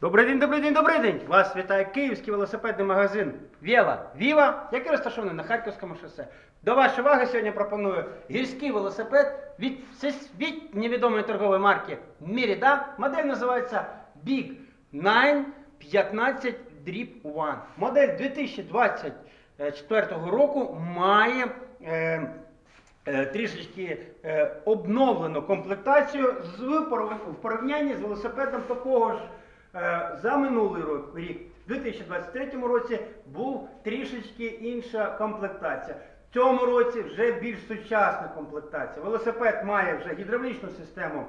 Добрий день, добрий день, добрий день! Вас вітає київський велосипедний магазин Віла Віва, який розташований на Харківському шосе. До вашої уваги сьогодні пропоную гірський велосипед від всесвітньо відомої торгової марки Merida. Модель називається Big 9 15 Drip One. Модель 2024 року має е, е, трішечки е, обновлену комплектацію в порівнянні з велосипедом такого ж за минулий рік. У 2023 році був трішечки інша комплектація. В цьому році вже більш сучасна комплектація. Велосипед має вже гідравлічну систему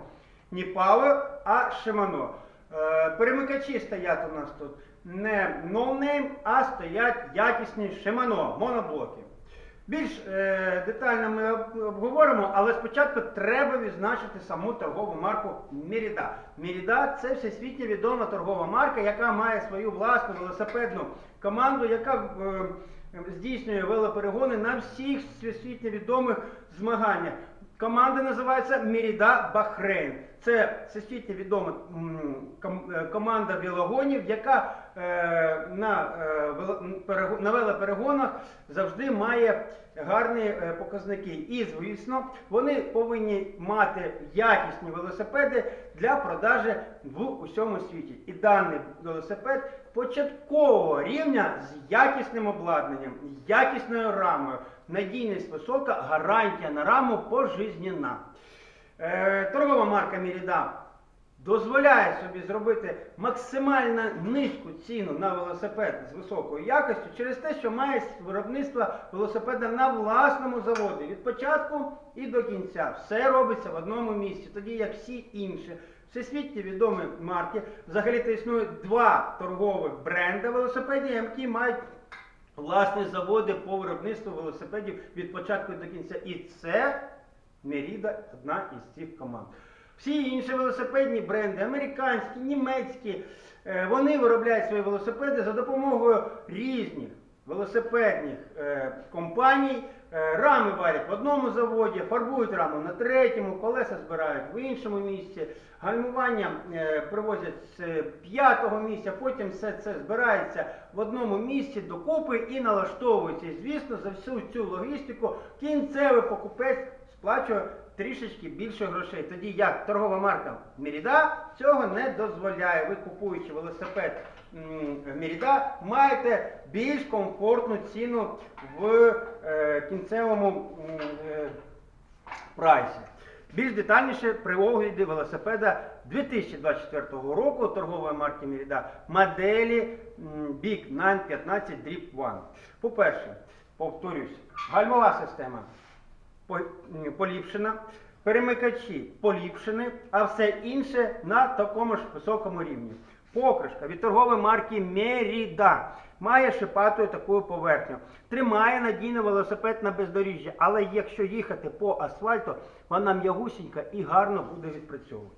не Power, а Shimano. Е, Перемикачі стоять у нас тут не no name, а стоять якісні Shimano моноблоки. Більш е, детально ми обговоримо, але спочатку треба відзначити саму торгову марку Merida. Merida – це всесвітньо відома торгова марка, яка має свою власну велосипедну команду, яка е, здійснює велоперегони на всіх всесвітньо відомих змаганнях. Команда називається Merida Bahrain. Це всесвітньо відома е, команда велогонів, яка е, на, е, на велоперегонах завжди має гарні показники. І, звісно, вони повинні мати якісні велосипеди для продажі в усьому світі. І даний велосипед початкового рівня з якісним обладнанням, якісною рамою. Надійність висока, гарантія на раму пожизненна. Е, торгова марка Merida дозволяє собі зробити максимально низьку ціну на велосипед з високою якістю через те, що має виробництво велосипеда на власному заводі від початку і до кінця. Все робиться в одному місці, тоді як всі інші. Всесвітньо відомі марки. Взагалі-то існує два торгових бренди велосипедів, які мають власні заводи по виробництву велосипедів від початку до кінця. І це Меріда одна із цих команд. Всі інші велосипедні бренди, американські, німецькі, е, вони виробляють свої велосипеди за допомогою різних велосипедних е, компаній. Е, Рами варять в одному заводі, фарбують раму на третьому, колеса збирають в іншому місці, гальмування привозять з п'ятого місця, потім все це збирається в одному місці докупи і налаштовується. Звісно, за всю цю логістику кінцевий покупець сплачує трішечки більше грошей. Тоді як торгова марка Merida цього не дозволяє. Ви купуючи велосипед м, Merida, маєте більш комфортну ціну в е, кінцевому е, прайсі. Більш детальніше при огляді велосипеда 2024 року торгової марки Merida моделі Big 915 Drip One. По-перше, повторюсь, гальмова система поліпшена, перемикачі поліпшені, а все інше на такому ж високому рівні. Покришка від торгової марки Merida має шипатою таку поверхню. Тримає надійно велосипед на бездоріжжі, але якщо їхати по асфальту, вона м'ягусінька і гарно буде відпрацьовувати.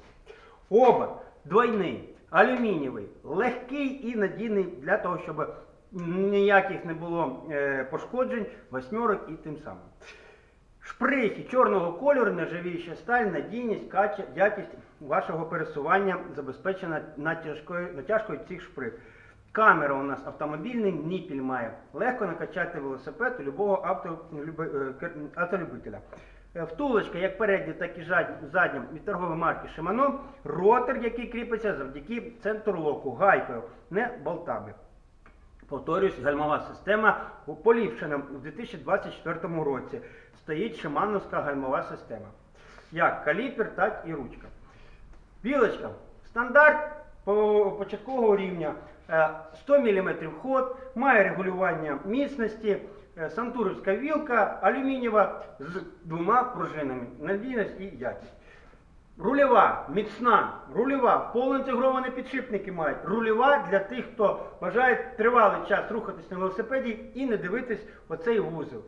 Обод двойний, алюмінієвий, легкий і надійний для того, щоб ніяких не було е, пошкоджень, восьмерок і тим самим. Шприхи чорного кольору, нержавіюча сталь, надійність, якість вашого пересування забезпечена натяжкою, натяжкою цих шприх. Камера у нас автомобільний, ніпіль має. Легко накачати велосипед у любого е, автолюбителя. Е, Втулочка як передня, так і задня від торгової марки Shimano. Ротор, який кріпиться завдяки центрлоку, гайкою, не болтами. Повторюсь, гальмова система поліпшена у 2024 році. Стоїть шимановська гальмова система. Як каліпер, так і ручка. Білочка. Стандарт початкового рівня. Е, 100 мм ход, має регулювання міцності, е, сантуровська вілка, алюмінієва з двома пружинами. Надійність і якість. Рульова, міцна, рульова, полуінтегровані підшипники мають. Рульова для тих, хто бажає тривалий час рухатись на велосипеді і не дивитись оцей вузол.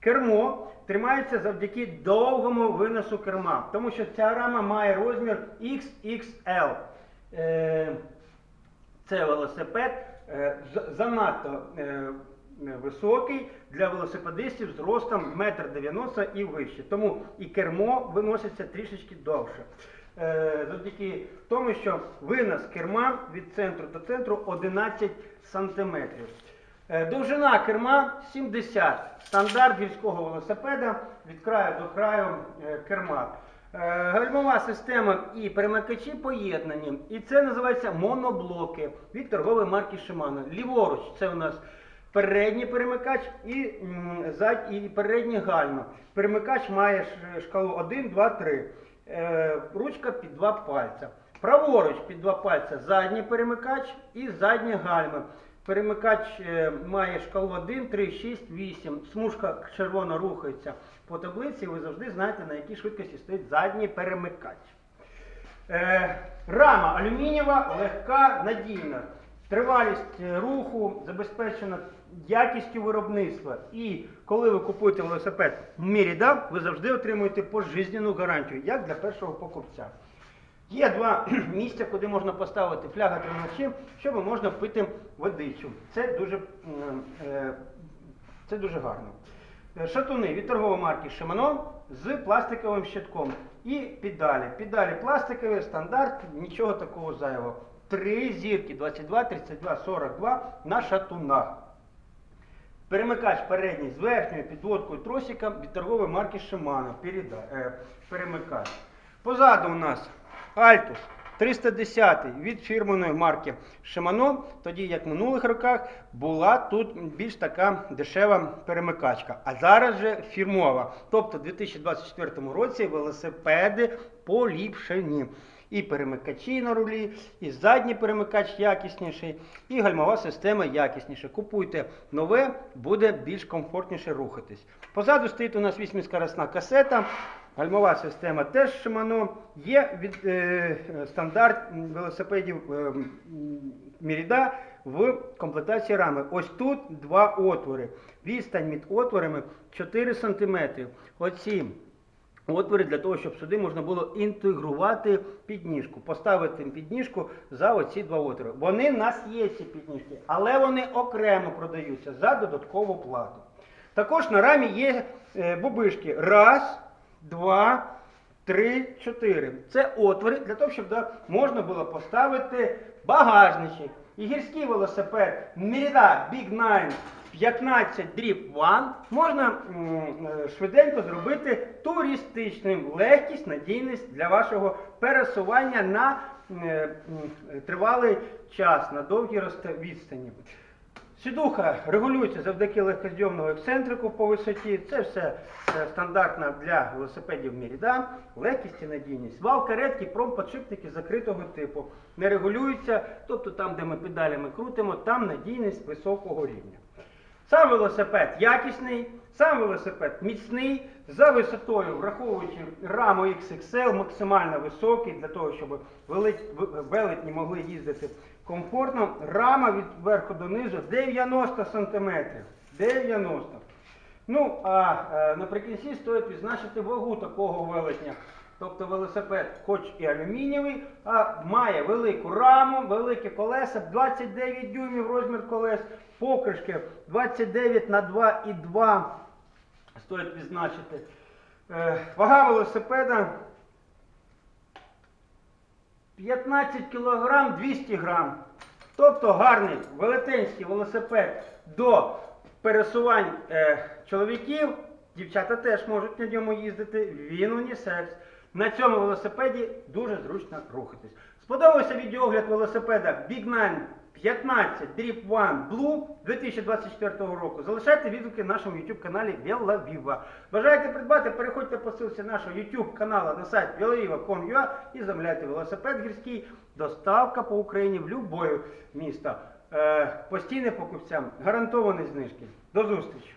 Кермо тримається завдяки довгому виносу керма, тому що ця рама має розмір XXL. Е, це велосипед е, занадто е, високий для велосипедистів з ростом 1,90 м і вище. Тому і кермо виноситься трішечки довше. е, завдяки тому, що винос керма від центру до центру 11 сантиметрів. Е, Довжина керма 70. Стандарт гірського велосипеда від краю до краю е, керма. Е, Гальмова система і перемикачі поєднані. І це називається моноблоки від торгової марки Shimano. Ліворуч це у нас передній перемикач і, зад, і передні гальма. Перемикач має шкалу 1, 2, 3. Е, ручка під два пальця. Праворуч під два пальця задній перемикач і задні гальми. Перемикач е, має шкалу 1, 3, 6, 8. Смужка червона рухається по таблиці. Ви завжди знаєте, на якій швидкості стоїть задній перемикач. Е, рама алюмінієва, легка, надійна. Тривалість е, руху забезпечена якістю виробництва. І коли ви купуєте велосипед Mérida, ви завжди отримуєте пожизненну гарантію, як для першого покупця. Є два місця, куди можна поставити фляга тримачів, щоб можна пити водичу. Це дуже, е, це дуже гарно. Е, Шатуни від торгової марки Shimano з пластиковим щитком. І педалі. Педалі пластикові, стандарт, нічого такого зайвого. Три зірки 22, 32, 42 на шатунах. Перемикач передній з верхньою підводкою тросика від торгової марки Shimano. Е, перемикач. Позаду у нас Altus 310 від фірменної марки Shimano, тоді як в минулих роках була тут більш така дешева перемикачка. А зараз же фірмова. Тобто в 2024 році велосипеди поліпшені. І перемикачі на рулі, і задній перемикач якісніший, і гальмова система якісніша. Купуйте нове, буде більш комфортніше рухатись. Позаду стоїть у нас 8-скоросна касета. Гальмова система теж Shimano. Є від, е, стандарт велосипедів е, м, Merida в комплектації рами. Ось тут два отвори. Відстань між отворами 4 см. Оці отвори для того, щоб сюди можна було інтегрувати підніжку, поставити підніжку за оці два отвори. Вони в нас є ці підніжки, але вони окремо продаються за додаткову плату. Також на рамі є е, бубишки. Раз, два, три, чотири. Це отвори для того, щоб можна було поставити багажничок. І гірський велосипед Merida Big 9 15 Drip One можна е, швиденько зробити туристичним. Легкість, надійність для вашого пересування на е, тривалий час, на довгі відстані. Сідуха регулюється завдяки легкозйомного ексцентрику по висоті. Це все е, стандартно для велосипедів Merida. Легкість і надійність. Вал каретки, промподшипники закритого типу. Не регулюються, тобто там, де ми педалями крутимо, там надійність високого рівня. Сам велосипед якісний, сам велосипед міцний, за висотою, враховуючи раму XXL, максимально високий, для того, щоб велетні могли їздити комфортно. Рама від верху до низу 90 см. 90 Ну, а е, наприкінці стоїть відзначити вагу такого велетня. Тобто велосипед, хоч і алюмінієвий, а має велику раму, великі колеса, 29 дюймів розмір колес, покришки 29 на 2,2 стоїть відзначити. Е, вага велосипеда 15 кг 200 грам. Тобто гарний велетенський велосипед до пересувань е, чоловіків. Дівчата теж можуть на ньому їздити. Він унісекс. На цьому велосипеді дуже зручно рухатись. Сподобався відеогляд велосипеда Big 9 15 Drip One Blue 2024 року. Залишайте відгуки в нашому YouTube каналі VeloViva. Бажаєте придбати, переходьте по ссылці нашого YouTube каналу на сайт veloviva.com.ua і замовляйте велосипед гірський. Доставка по Україні в будь-яке місто. Е, постійне покупцям гарантовані знижки. До зустрічі!